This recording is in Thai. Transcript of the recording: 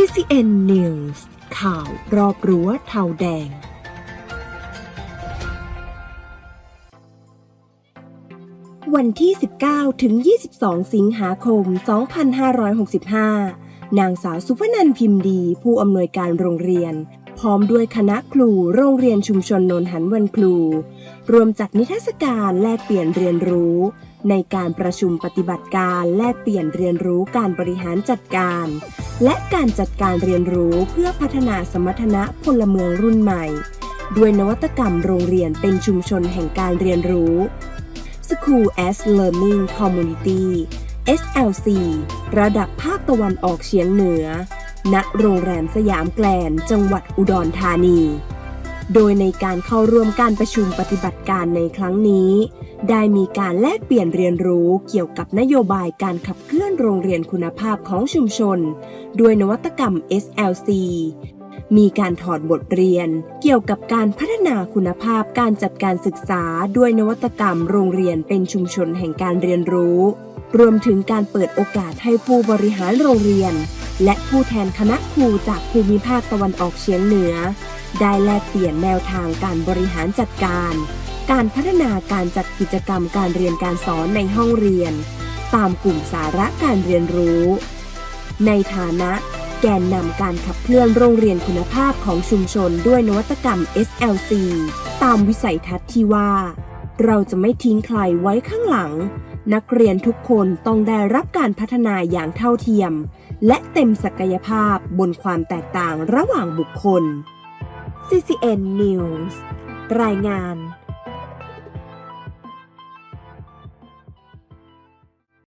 CCN News ข่าวรอบรั้วเทาแดง วันที่ 19 ถึง 22 สิงหาคม 2565 นางสาวสุพนันพิมพ์ดี ผู้อำนวยการโรงเรียน พร้อมด้วยคณะครูโรงเรียนชุมชนนนหันวันครู รวมจัดนิทรรศการแลกเปลี่ยนเรียนรู้ ในการประชุมปฏิบัติการแลกเปลี่ยนเรียนรู้การบริหารจัดการ และการจัดการเรียนรู้เพื่อพัฒนาสมรรถนะพลเมืองรุ่นใหม่ ด้วยนวัตกรรมโรงเรียนเป็นชุมชนแห่งการเรียนรู้ School as Learning Community SLC ระดับภาคตะวันออกเฉียงเหนือ ณโรงแรมสยามแกลนจังหวัดอุดรธานี โดยในการเข้าร่วมการประชุมปฏิบัติการในครั้งนี้ ได้มีการแลกเปลี่ยนเรียนรู้เกี่ยวกับนโยบายการขับเคลื่อนโรงเรียนคุณภาพของชุมชน ด้วยนวัตกรรม SLC มีการถอดบทเรียนเกี่ยวกับการพัฒนาคุณภาพการจัดการศึกษาด้วยนวัตกรรมโรงเรียนเป็นชุมชนแห่งการเรียนรู้ รวมถึงการเปิดโอกาสให้ผู้บริหารโรงเรียน และผู้แทนคณะครูจากภูมิภาคตะวันออกเฉียงเหนือ ได้แลกเปลี่ยนแนวทางการบริหารจัดการ การพัฒนาการจัดกิจกรรมการเรียนการสอนในห้องเรียน ตามกลุ่มสาระการเรียนรู้ ในฐานะแกนนำการขับเคลื่อนโรงเรียนคุณภาพของชุมชนด้วยนวัตกรรม SLC ตามวิสัยทัศน์ที่ว่า เราจะไม่ทิ้งใครไว้ข้างหลัง นักเรียนทุกคนต้องได้รับการพัฒนาอย่างเท่าเทียม และเต็มศักยภาพบนความแตกต่างระหว่างบุคคล CCN News รายงาน